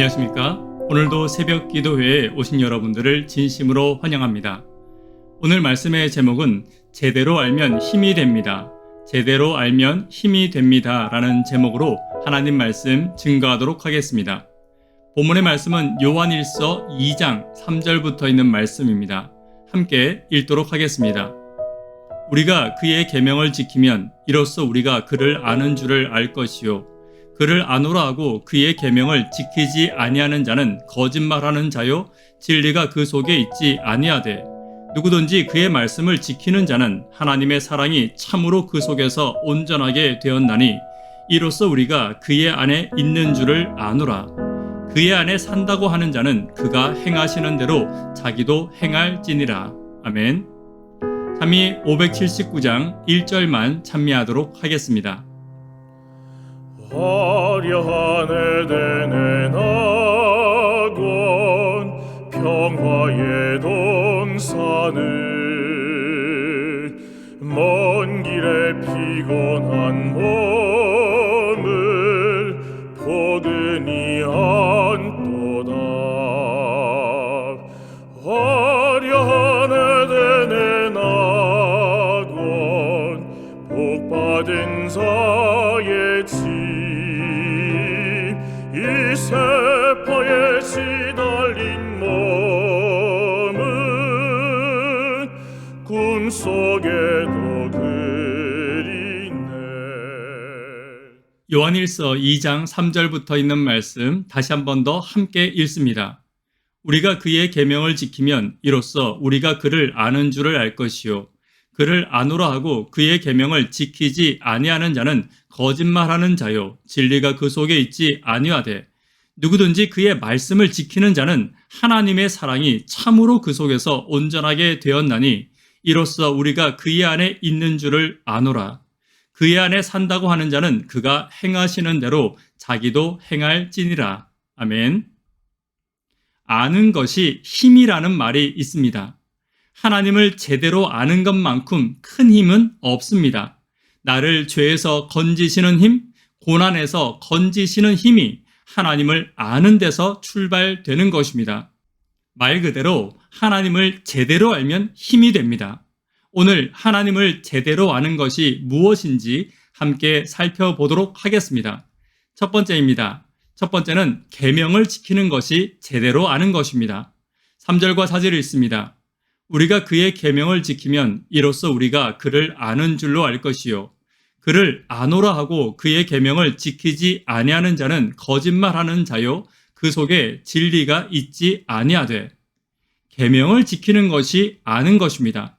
안녕하십니까? 오늘도 새벽 기도회에 오신 여러분들을 진심으로 환영합니다. 오늘 말씀의 제목은 제대로 알면 힘이 됩니다. 제대로 알면 힘이 됩니다. 라는 제목으로 하나님 말씀 증거하도록 하겠습니다. 본문의 말씀은 요한일서 2장 3절부터 있는 말씀입니다. 함께 읽도록 하겠습니다. 우리가 그의 계명을 지키면 이로써 우리가 그를 아는 줄을 알 것이요 그를 아노라 하고 그의 계명을 지키지 아니하는 자는 거짓말하는 자요. 진리가 그 속에 있지 아니하되 누구든지 그의 말씀을 지키는 자는 하나님의 사랑이 참으로 그 속에서 온전하게 되었나니 이로써 우리가 그의 안에 있는 줄을 아노라. 그의 안에 산다고 하는 자는 그가 행하시는 대로 자기도 행할지니라. 아멘. 참미 579장 1절만 찬미하도록 하겠습니다. 화려한 에덴의 낙원 평화의 동산을 먼 길에 피곤한 몸 요한일서 2장 3절부터 있는 말씀 다시 한 번 더 함께 읽습니다. 우리가 그의 계명을 지키면 이로써 우리가 그를 아는 줄을 알 것이요. 그를 아노라 하고 그의 계명을 지키지 아니하는 자는 거짓말하는 자요. 진리가 그 속에 있지 아니하되 누구든지 그의 말씀을 지키는 자는 하나님의 사랑이 참으로 그 속에서 온전하게 되었나니 이로써 우리가 그의 안에 있는 줄을 아노라 그의 안에 산다고 하는 자는 그가 행하시는 대로 자기도 행할지니라. 아멘. 아는 것이 힘이라는 말이 있습니다. 하나님을 제대로 아는 것만큼 큰 힘은 없습니다. 나를 죄에서 건지시는 힘, 고난에서 건지시는 힘이 하나님을 아는 데서 출발되는 것입니다. 말 그대로 하나님을 제대로 알면 힘이 됩니다. 오늘 하나님을 제대로 아는 것이 무엇인지 함께 살펴보도록 하겠습니다. 첫 번째입니다. 첫 번째는 계명을 지키는 것이 제대로 아는 것입니다. 3절과 4절이 있습니다. 우리가 그의 계명을 지키면 이로써 우리가 그를 아는 줄로 알 것이요 그를 아노라 하고 그의 계명을 지키지 아니하는 자는 거짓말하는 자요 그 속에 진리가 있지 아니하되 계명을 지키는 것이 아는 것입니다.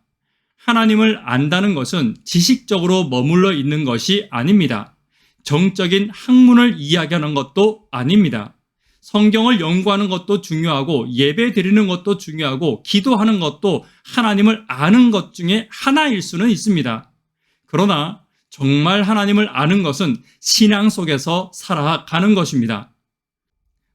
하나님을 안다는 것은 지식적으로 머물러 있는 것이 아닙니다. 정적인 학문을 이야기하는 것도 아닙니다. 성경을 연구하는 것도 중요하고 예배 드리는 것도 중요하고 기도하는 것도 하나님을 아는 것 중에 하나일 수는 있습니다. 그러나 정말 하나님을 아는 것은 신앙 속에서 살아가는 것입니다.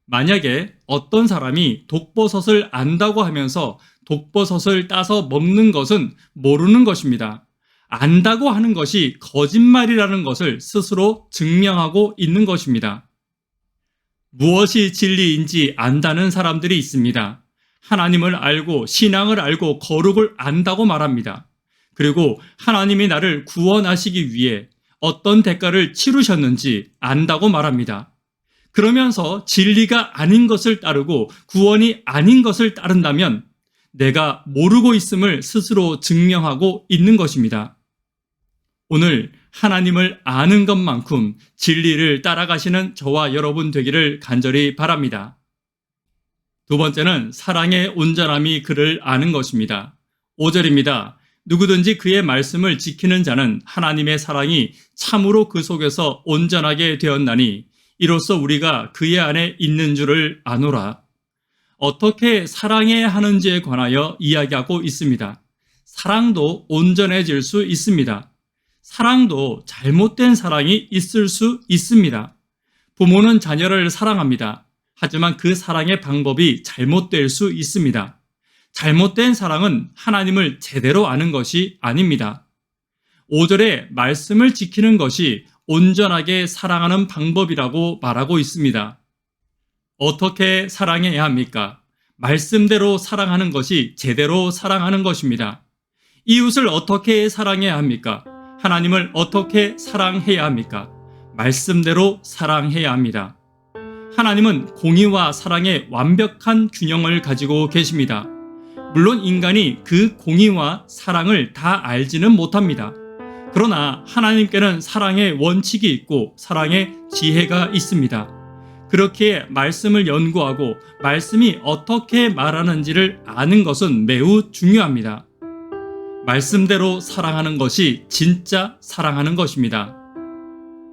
만약에 어떤 사람이 독버섯을 안다고 하면서 독버섯을 따서 먹는 것은 모르는 것입니다. 안다고 하는 것이 거짓말이라는 것을 스스로 증명하고 있는 것입니다. 무엇이 진리인지 안다는 사람들이 있습니다. 하나님을 알고 신앙을 알고 거룩을 안다고 말합니다. 그리고 하나님이 나를 구원하시기 위해 어떤 대가를 치르셨는지 안다고 말합니다. 그러면서 진리가 아닌 것을 따르고 구원이 아닌 것을 따른다면 내가 모르고 있음을 스스로 증명하고 있는 것입니다. 오늘 하나님을 아는 것만큼 진리를 따라가시는 저와 여러분 되기를 간절히 바랍니다. 두 번째는 사랑의 온전함이 그를 아는 것입니다. 5절입니다. 누구든지 그의 말씀을 지키는 자는 하나님의 사랑이 참으로 그 속에서 온전하게 되었나니 이로써 우리가 그의 안에 있는 줄을 아노라. 어떻게 사랑해야 하는지에 관하여 이야기하고 있습니다. 사랑도 온전해질 수 있습니다. 사랑도 잘못된 사랑이 있을 수 있습니다. 부모는 자녀를 사랑합니다. 하지만 그 사랑의 방법이 잘못될 수 있습니다. 잘못된 사랑은 하나님을 제대로 아는 것이 아닙니다. 5절에 말씀을 지키는 것이 온전하게 사랑하는 방법이라고 말하고 있습니다. 어떻게 사랑해야 합니까? 말씀대로 사랑하는 것이 제대로 사랑하는 것입니다. 이웃을 어떻게 사랑해야 합니까? 하나님을 어떻게 사랑해야 합니까? 말씀대로 사랑해야 합니다. 하나님은 공의와 사랑의 완벽한 균형을 가지고 계십니다. 물론 인간이 그 공의와 사랑을 다 알지는 못합니다. 그러나 하나님께는 사랑의 원칙이 있고 사랑의 지혜가 있습니다. 그렇게 말씀을 연구하고 말씀이 어떻게 말하는지를 아는 것은 매우 중요합니다. 말씀대로 사랑하는 것이 진짜 사랑하는 것입니다.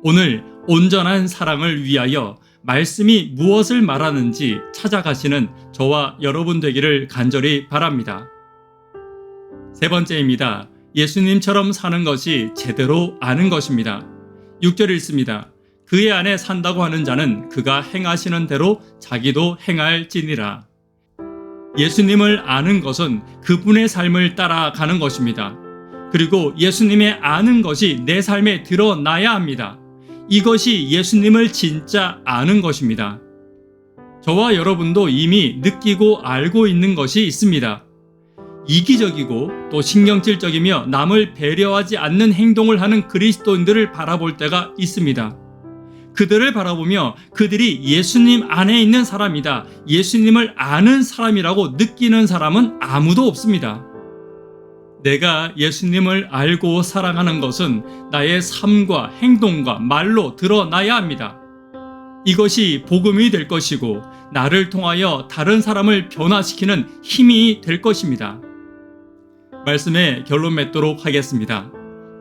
오늘 온전한 사랑을 위하여 말씀이 무엇을 말하는지 찾아가시는 저와 여러분 되기를 간절히 바랍니다. 세 번째입니다. 예수님처럼 사는 것이 제대로 아는 것입니다. 6절 읽습니다. 그의 안에 산다고 하는 자는 그가 행하시는 대로 자기도 행할지니라. 예수님을 아는 것은 그분의 삶을 따라가는 것입니다. 그리고 예수님의 아는 것이 내 삶에 드러나야 합니다. 이것이 예수님을 진짜 아는 것입니다. 저와 여러분도 이미 느끼고 알고 있는 것이 있습니다. 이기적이고 또 신경질적이며 남을 배려하지 않는 행동을 하는 그리스도인들을 바라볼 때가 있습니다. 그들을 바라보며 그들이 예수님 안에 있는 사람이다. 예수님을 아는 사람이라고 느끼는 사람은 아무도 없습니다. 내가 예수님을 알고 사랑하는 것은 나의 삶과 행동과 말로 드러나야 합니다. 이것이 복음이 될 것이고 나를 통하여 다른 사람을 변화시키는 힘이 될 것입니다. 말씀에 결론 맺도록 하겠습니다.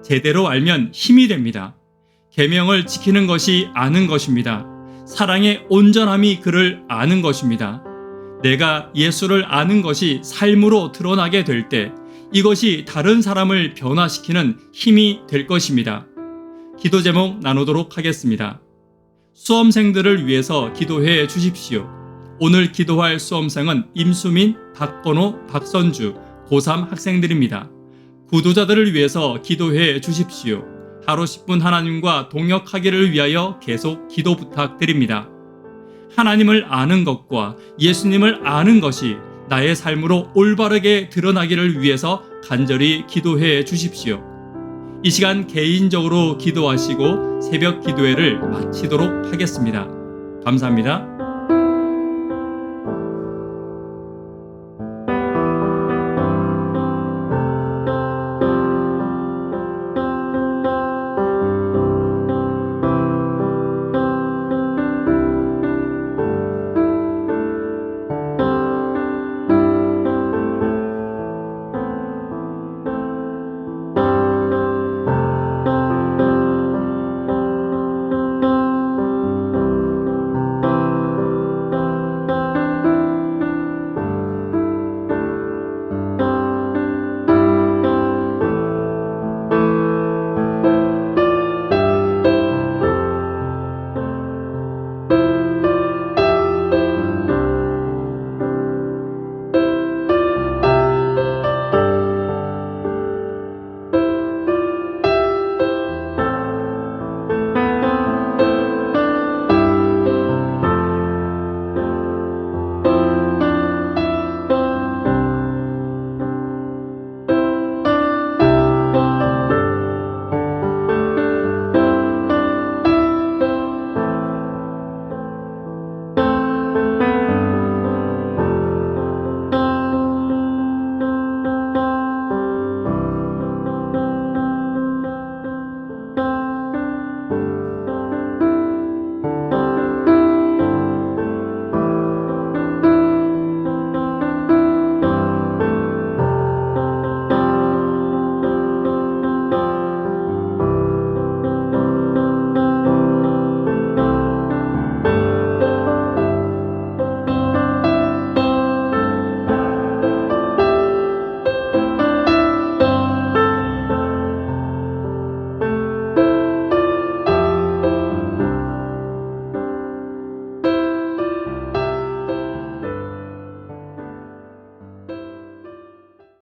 제대로 알면 힘이 됩니다. 계명을 지키는 것이 아는 것입니다. 사랑의 온전함이 그를 아는 것입니다. 내가 예수를 아는 것이 삶으로 드러나게 될 때 이것이 다른 사람을 변화시키는 힘이 될 것입니다. 기도 제목 나누도록 하겠습니다. 수험생들을 위해서 기도해 주십시오. 오늘 기도할 수험생은 임수민, 박건호, 박선주, 고3 학생들입니다. 구도자들을 위해서 기도해 주십시오. 하루 10분 하나님과 동역하기를 위하여 계속 기도 부탁드립니다. 하나님을 아는 것과 예수님을 아는 것이 나의 삶으로 올바르게 드러나기를 위해서 간절히 기도해 주십시오. 이 시간 개인적으로 기도하시고 새벽 기도회를 마치도록 하겠습니다. 감사합니다.